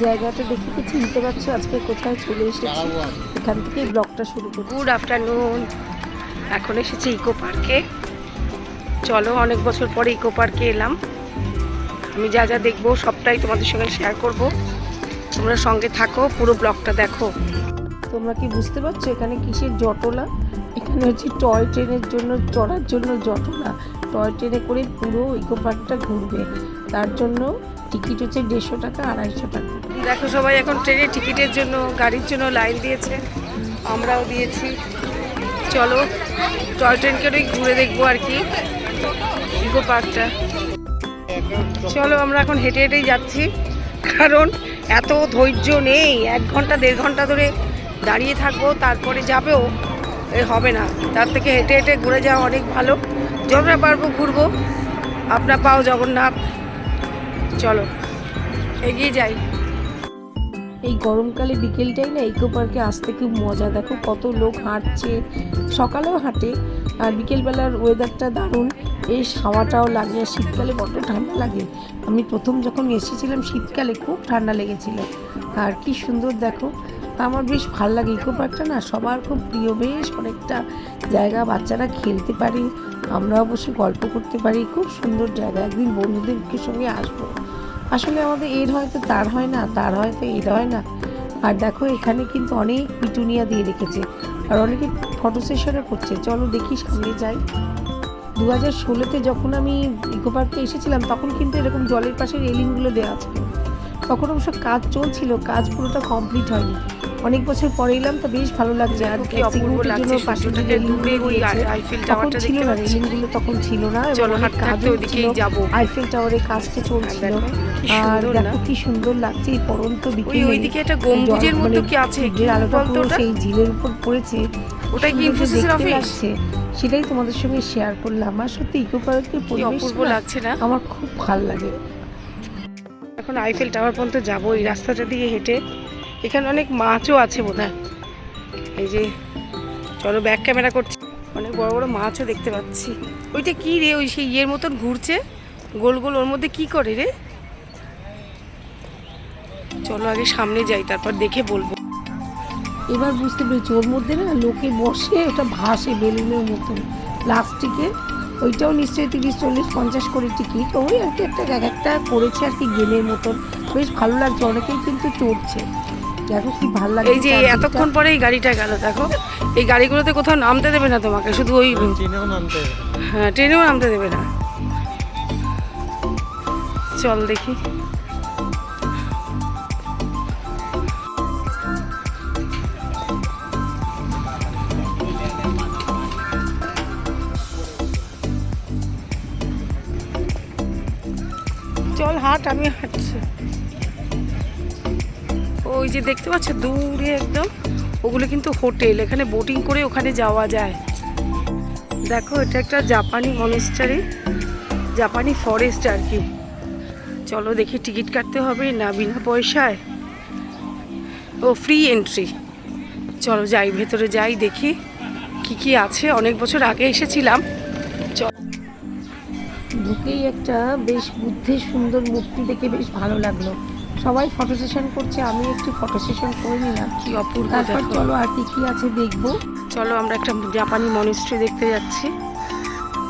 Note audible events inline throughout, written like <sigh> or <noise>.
জায়গাটা দেখে কি চিনতে পারছ? আজকে কোথায় চলে এসেছি? এখান থেকেই ব্লগটা শুরু করি গুড আফটারনুন। এখন এসেছি ইকো পার্কে। চলো অনেক বছর পরে ইকো পার্কে এলাম। আমি যা যা দেখব সবটাই তোমাদের সঙ্গে শেয়ার করব। তোমরা সঙ্গে থাকো পুরো ব্লগটা দেখো। তোমরা কি বুঝতে পারছ? এখানে কিসের জটলা? এখানে হচ্ছে টয় ট্রেনের জন্য চড়ার জন্য জটলা। টয় ট্রেনে করে পুরো ইকো পার্কটা ঘুরবে। তার জন্য টিকিট হচ্ছে দেড়শো টাকা আড়াইশো টাকা। দেখো সবাই এখন ট্রেনের টিকিটের জন্য, গাড়ির জন্য লাইন দিয়েছে। আমরাও দিয়েছি। চলো টয় ট্রেনকে ঘুরে দেখব আর কি ইকো পার্কটা। চলো, আমরা এখন হেঁটে হেঁটেই যাচ্ছি, কারণ এত ধৈর্য নেই। এক ঘণ্টা, দেড় ঘণ্টা ধরে দাঁড়িয়ে থাকব, তারপরে যাবেও, এ হবে না। তার থেকে হেঁটে হেঁটে ঘুরে যাওয়া অনেক ভালো। যতটা পারব ঘুরবো। আপনার পাও জগন্নাথ। চলো, এগিয়ে যাই। এই গরমকালে বিকেলটাই না ইকো পার্কে আসতে খুব মজা। দেখো কত লোক হাঁটছে, সকালেও হাঁটে, আর বিকেলবেলার ওয়েদারটা দারুণ। বেশ হাওয়াটাও লাগে, আর শীতকালে বড্ড ঠান্ডা লাগে। আমি প্রথম যখন এসেছিলাম শীতকালে খুব ঠান্ডা লেগেছিল। আর কি সুন্দর দেখো, তা আমার বেশ ভালো লাগে। ইকো পার্কটা না সবার খুব প্রিয়। বেশ অনেকটা জায়গা বাচ্চারা খেলতে পারে আমরা অবশ্য গল্প করতে পারি। খুব সুন্দর জায়গা। একদিন বন্ধুদেরকে সঙ্গে আসব। আসলে আমাদের এর হয়তো তার হয় না, তার হয়তো এর হয় না। আর দেখো, এখানে কিন্তু অনেক পিটুনিয়া দিয়ে রেখেছে। আর অনেকে ফটো সেশনও করছে। চলো দেখি সামনে যাই। দু হাজার ষোলোতে যখন আমি ইকো পার্কে এসেছিলাম, তখন কিন্তু এরকম জলের পাশে রেলিংগুলো দেওয়া ছিল। তখন অবশ্য কাজ চলছিল, কাজ পুরোটা কমপ্লিট হয়নি। অনেক বছর পরে এলাম তো বেশ ভালো লাগছে আর লাগছে জন্য পাশে দূরে ওই আইফেল তখন টাওয়ারটা ছিল দেখতে না রেলিংগুলো তখন ছিল না চলো হাঁটতে হাঁটতে ওদিকেই। যাব। আইফেল টাওয়ারের কাজটা চলছিল। আর দেখো না? কি সুন্দর লাগছে এই পরন্ত ওই বিকেলে। ওইদিকে একটা গম্বুজের মতো কি আছে কি সূর্যের আলোটা পুরো সেই ঝিলের উপর পড়েছে ওটা কি ইনফোসিসের অফিস সেটাই তোমাদের সঙ্গে শেয়ার করলাম। আর সত্যি ইকো পার্কের পরিবেশ অপূর্ব লাগছে না? আমার খুব ভালো লাগে। এখন আইফেল টাওয়ার পর্যন্ত যাব এই রাস্তাটা দিয়ে হেঁটে। এখানে অনেক মাছও আছে বোধহয়। এই যে, চলো ব্যাক ক্যামেরা করছি। অনেক বড় বড় মাছও দেখতে পাচ্ছি। ওইটা কি রে? ওই সেই ইয়ের মতন ঘুরছে। গোল গোল ওর মধ্যে কি করে রে? চলো আগে সামনে যাই, তারপর দেখে বলব। এবার বুঝতে পেরেছি, ওর মধ্যে না লোকে বসে ওটা ভাসে বেলুনের মতন। প্লাস্টিকে। ওইটাও নিশ্চয়ই তিরিশ, চল্লিশ, পঞ্চাশ করে টিকিট। ওই আর কি একটা এক একটা করেছে আর কি গেমের মতন। বেশ ভালো লাগছে, অনেকেই কিন্তু চড়ছে। দেখো ভালো লাগছে এই যে। এতক্ষণ পরে এই গাড়িটা গেল দেখো। এই গাড়িগুলোতে কোথাও নামতে দেবে না তোমাকে শুধু ওই চিনেও নামতে হ্যাঁ ট্রেনেও নামতে দেবে না। চল দেখি। চল হাট আমি হাঁটছি। ওই যে দেখতে পাচ্ছ, দূরে একদম, ওগুলো কিন্তু হোটেল, এখানে বোটিং করে ওখানে যাওয়া যায়। দেখো, এটা একটা জাপানি মনেস্টারি জাপানি ফরেস্ট আর কি। চলো দেখি টিকিট কাটতে হবে না বিনা পয়সায়। ও ফ্রি এন্ট্রি চলো যাই, ভেতরে যাই, দেখি কি কি আছে। অনেক বছর আগে এসেছিলাম। চল। ঢুকেই একটা বেশ বুদ্ধের সুন্দর মূর্তি দেখে বেশ ভালো লাগল। সবাই ফটো সেশন করছে আমি একটু ফটো সেশন করে নিলাম কি। অপূর্ব তারপর চলো আর কি কি আছে দেখব। চলো আমরা একটা জাপানি মনিস্ট্রি দেখতে যাচ্ছি।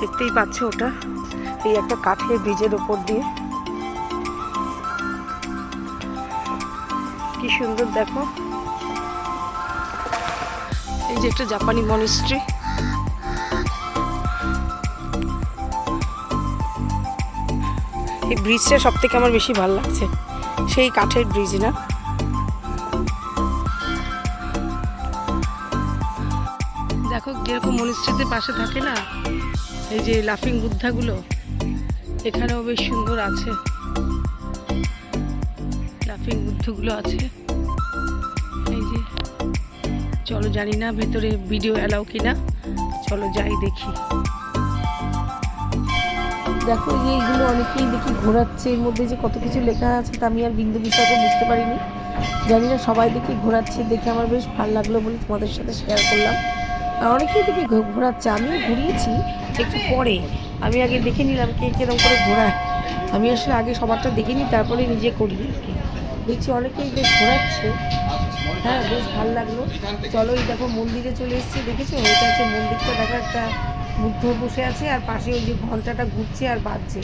দেখতেই পাচ্ছ ওটা। এই একটা কাঠের ব্রিজের ওপর দিয়ে। কি সুন্দর দেখো। এই যে একটা জাপানি মনিস্ট্রি এই ব্রিজটা সব থেকে আমার বেশি ভালো লাগছে। সেই কাঠের ব্রিজ না দেখো যেরকম মনিস্ট্রিতে পাশে থাকে না? এই যে লাফিং বুদ্ধাগুলো, এখানেও বেশ সুন্দর আছে। লাফিং বুদ্ধগুলো আছে। এই যে, চলো জানি না ভেতরে ভিডিও অ্যালাউ কিনা, চলো যাই দেখি। দেখো এইগুলো অনেকেই দেখি ঘোরাচ্ছে। এর মধ্যে যে কত কিছু লেখা আছে তা আমি আর বিন্দু বিষয়কে বুঝতে পারিনি। জানি না, সবাই দেখি ঘোরাচ্ছে, দেখে আমার বেশ ভালো লাগল বলে তোমাদের সাথে শেয়ার করলাম। আর অনেকেই দেখি ঘোরাচ্ছে, আমিও ঘুরিয়েছি একটু পরে। আমি আগে দেখে নিলাম কে কীরকম করে ঘোরায়। আমি আসলে আগে সবারটা দেখে নিই, তারপরে নিজে করি আর কি। দেখছি অনেকেই বেশ ঘোরাচ্ছে। হ্যাঁ বেশ ভালো লাগল। চলো এই দেখো মন্দিরে চলে এসেছি, দেখেছ? এটা হচ্ছে মন্দিরটা, দেখো একটা বুদ্ধ বসে আছে আর পাশে ওই যে ঘন্টাটা ঘুরছে আর বাজছে।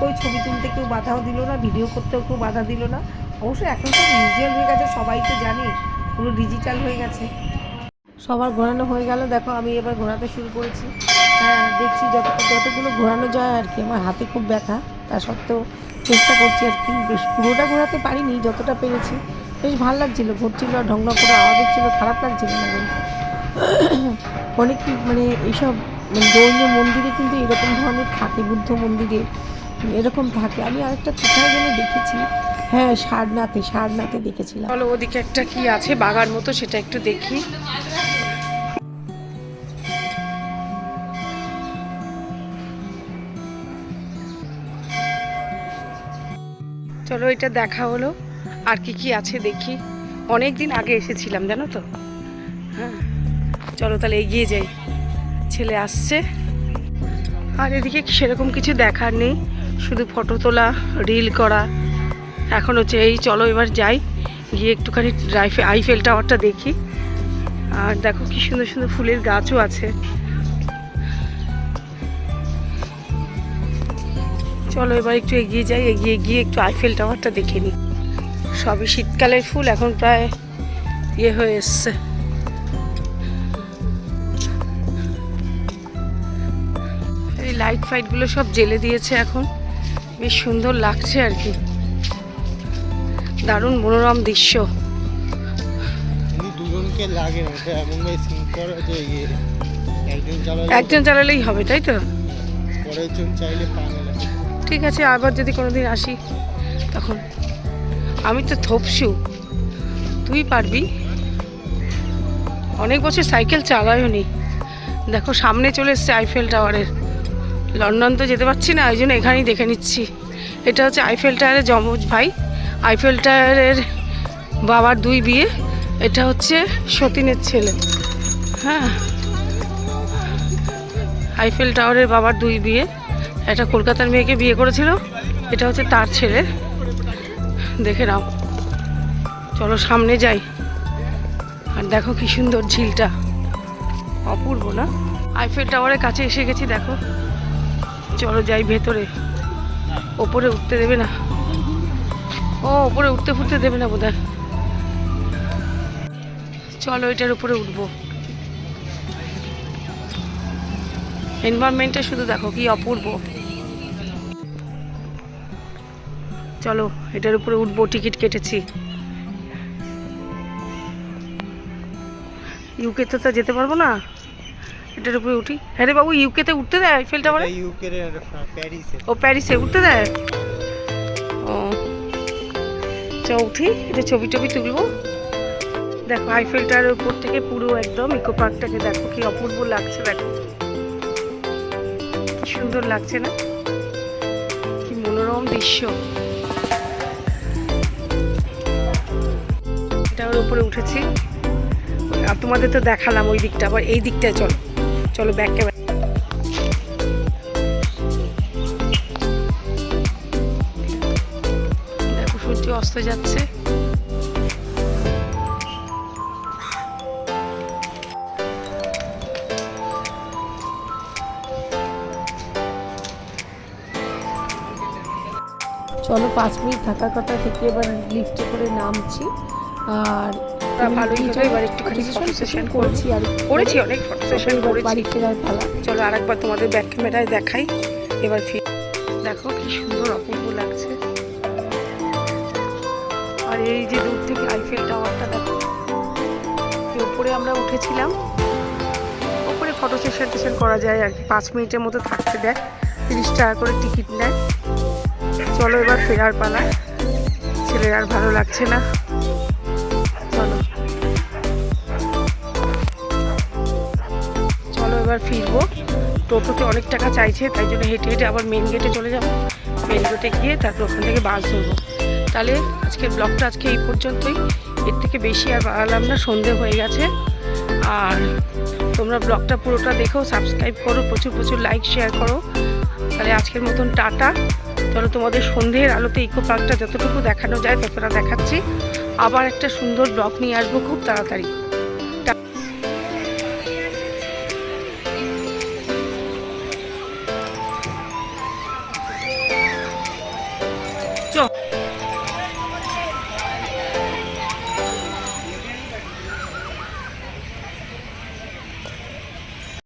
কই ছবি তুলতে কেউ বাধাও দিল না ভিডিও করতেও কেউ বাধা দিল না। অবশ্যই এখন তো মিউজিয়াম হয়ে গেছে, সবাই তো জানে, পুরো ডিজিটাল হয়ে গেছে। সবার ঘোরানো হয়ে গেল, দেখো আমি এবার ঘোরাতে শুরু করেছি। হ্যাঁ দেখছি যত, যতগুলো ঘোরানো যায় আর কি, আমার হাতে খুব ব্যথা, তা সত্ত্বেও চেষ্টা করছি আর কি। বেশ, পুরোটা ঘোরাতে পারিনি, যতটা পেরেছি। বেশ ভালো লাগছিল, ঘুরছিল আর ঢং ঢং করে আওয়াজ হচ্ছিল, খারাপ লাগছিল না কিন্তু। <coughs> অনেক মানে এইসব মানে জৈন মন্দিরে কিন্তু এরকম ধরনের থাকে বুদ্ধ মন্দিরে এরকম থাকে। আমি আরেকটা কোথায় যেন দেখেছি। হ্যাঁ সারনাথে সারনাথে দেখেছিলাম। চলো ওদিকে একটা কি আছে বাগান মতো, সেটা একটু দেখি। চলো এটা দেখা হলো। আর কি কি আছে দেখি। অনেক দিন আগে এসেছিলাম, জানো তো? হ্যাঁ। চলো তাহলে এগিয়ে যাই। ছেলে আসছে। আর এদিকে সেরকম কিছু দেখার নেই। শুধু ফটো তোলা রিল করা। এখন হচ্ছে এই চলো এবার যাই। গিয়ে একটুখানি রাইফে আইফেল টাওয়ারটা দেখি। আর দেখো কি সুন্দর সুন্দর ফুলের গাছও আছে। চলো এবার একটু এগিয়ে যাই। এগিয়ে গিয়ে একটু আইফেল টাওয়ারটা দেখে নিই। সবই শীতকালের ফুল, এখন প্রায় ইয়ে হয়ে এসছে। লাইট ফাইটগুলো সব জেলে দিয়েছে এখন। বেশ সুন্দর লাগছে আর কি। দারুণ মনোরম দৃশ্য। দুজনকে লাগে ইয়ে একজন চালালেই হবে তাই তো? চাইলে ঠিক আছে আবার যদি কোনোদিন আসি তখন। আমি তো থপসু। তুই পারবি? অনেক বছর সাইকেল চালাইও নি দেখো সামনে চলে এসছে আইফেল টাওয়ারের লন্ডন তো যেতে পারছি না, ওই জন্য এখানেই দেখে নিচ্ছি। এটা হচ্ছে আইফেল টাওয়ারের যমজ ভাই। আইফেল টায়ারের বাবার দুই বিয়ে, এটা হচ্ছে সতীনের ছেলে। হ্যাঁ। আইফেল টাওয়ারের বাবার দুই বিয়ে, একটা কলকাতার মেয়েকে বিয়ে করেছিল, এটা হচ্ছে তার ছেলে। দেখে নাও। চলো সামনে যাই। আর দেখো কি সুন্দর ঝিলটা। অপূর্ব না? আইফেল টাওয়ারের কাছে এসে গেছি, দেখো। চলো যাই ভেতরে। ওপরে উঠতে দেবে না। ও, ওপরে উঠতে ফুটতে দেবে না বোধ চলো এটার উপরে উঠবো। এনভায়রনমেন্টটা শুধু দেখো কি অপূর্ব। চলো এটার উপরে উঠবো, টিকিট কেটেছি। ইউকে তো যেতে পারব না? এটার উপরে উঠি। হ্যাঁ রে বাবু ইউকেতে উঠতে দেয় আইফেল টাওয়ারে এটা ইউকের প্যারিসে। ও প্যারিসে উঠতে দেয়? ও। চ উঠি এটা ছবি টবি তুলবো। দেখো আইফেলটার উপর থেকে পুরো একদম ইকো পার্কটাকে দেখো কি অপূর্ব লাগছে দেখো। কি সুন্দর লাগছে না? কি মনোরম দৃশ্য। এটার উপরে উঠেছি। আর তোমাদের তো দেখালাম ওই দিকটা আবার এই দিকটায় চলো। চলো ব্যাক ক্যামেরা দেখো সূর্য অস্ত যাচ্ছে। চলো পাঁচ মিনিট থাকার কথা থেকে এবার লিফটে করে নামছি। আর ভালোই হলো, এবার একটুখানি photo করেছি আর করেছি। অনেক ফটো সেশন করেছি। বাড়ি ফেরার পালা। চলো আরেকবার তোমাদের ব্যাক ক্যামেরায় দেখাই। এবার ফির দেখো কি সুন্দর অপূর্ব লাগছে। আর এই যে দূর থেকে আইফেল টাওয়ারটা দেখো। উপরে আমরা উঠেছিলাম। উপরে ফটো সেশন টেশন করা যায় আর কি। পাঁচ মিনিটের মতো থাকতে দেয় তিরিশ টাকা করে টিকিট নেয়। চলো এবার ফেরার পালা। ছেলের আর ভালো লাগছে না। এবার ফিরবো। টোটোতে অনেক টাকা চাইছে, তাই জন্য হেঁটে হেঁটে আবার মেন গেটে চলে যাব। মেন গেটে গিয়ে তারপর ওখান থেকে বাস ধরবো। তাহলে আজকের ব্লগটা আজকে এই পর্যন্তই। এর থেকে বেশি আর বাড়ালাম না, সন্ধে হয়ে গেছে। আর তোমরা ব্লগটা পুরোটা দেখো সাবস্ক্রাইব করো, প্রচুর প্রচুর লাইক শেয়ার করো। তাহলে আজকের মতন টাটা। চলো তোমাদের সন্ধ্যের আলোতে ইকো পার্কটা যতটুকু দেখানো যায় ততটা দেখাচ্ছি। আবার একটা সুন্দর ব্লগ নিয়ে আসব খুব তাড়াতাড়ি।